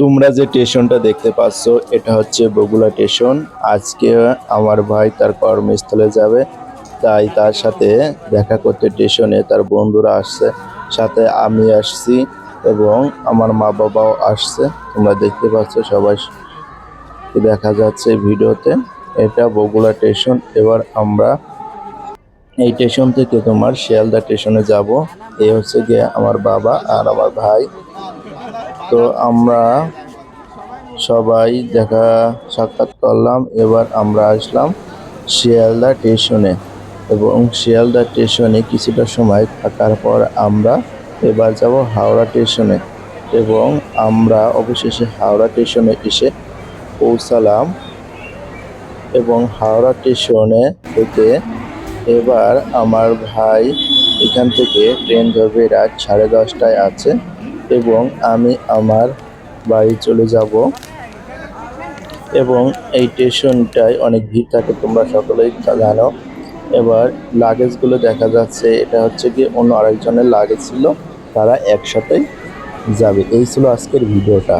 তোমরা যে স্টেশনটা দেখতে পাচ্ছ, এটা হচ্ছে বগুলা স্টেশন। আজকে আমার ভাই তার কর্মস্থলে যাবে, তাই তার সাথে দেখা করতে স্টেশনে তার বন্ধুরা আসছে, সাথে আমি আসছি এবং আমার মা বাবাও আসছে। তোমরা দেখতে পাচ্ছ সবাই দেখা যাচ্ছে ভিডিওতে। এটা বগুলা স্টেশন। এবার আমরা এই স্টেশন থেকে তোমার শিয়ালদা স্টেশনে যাব। এই হচ্ছে গিয়ে আমার বাবা আর আমার ভাই। তো আমরা সবাই দেখা সাক্ষাৎ করলাম। এবার আমরা আসলাম শিয়ালদা স্টেশনে এবং শিয়ালদা স্টেশনে কিছুটা সময় থাকার পর আমরা এবার যাব হাওড়া স্টেশনে এবং আমরা অবশেষে হাওড়া স্টেশনে এসে পৌঁছালাম। এবং হাওড়া স্টেশনে থেকে এবার আমার ভাই এখান থেকে ট্রেন ধরবে রাত সাড়ে দশটায় আছে। এবং আমি আমার বাড়ি চলে যাব। এবং এই স্টেশনটায় অনেক ভিড় থাকে, তোমরা সকলেই জানো। এবার লাগেজগুলো দেখা যাচ্ছে, এটা হচ্ছে কি অন্য আরেকজনের লাগেজ ছিল, তারা একসাথে যাবে। এই ছিল আজকের ভিডিওটা।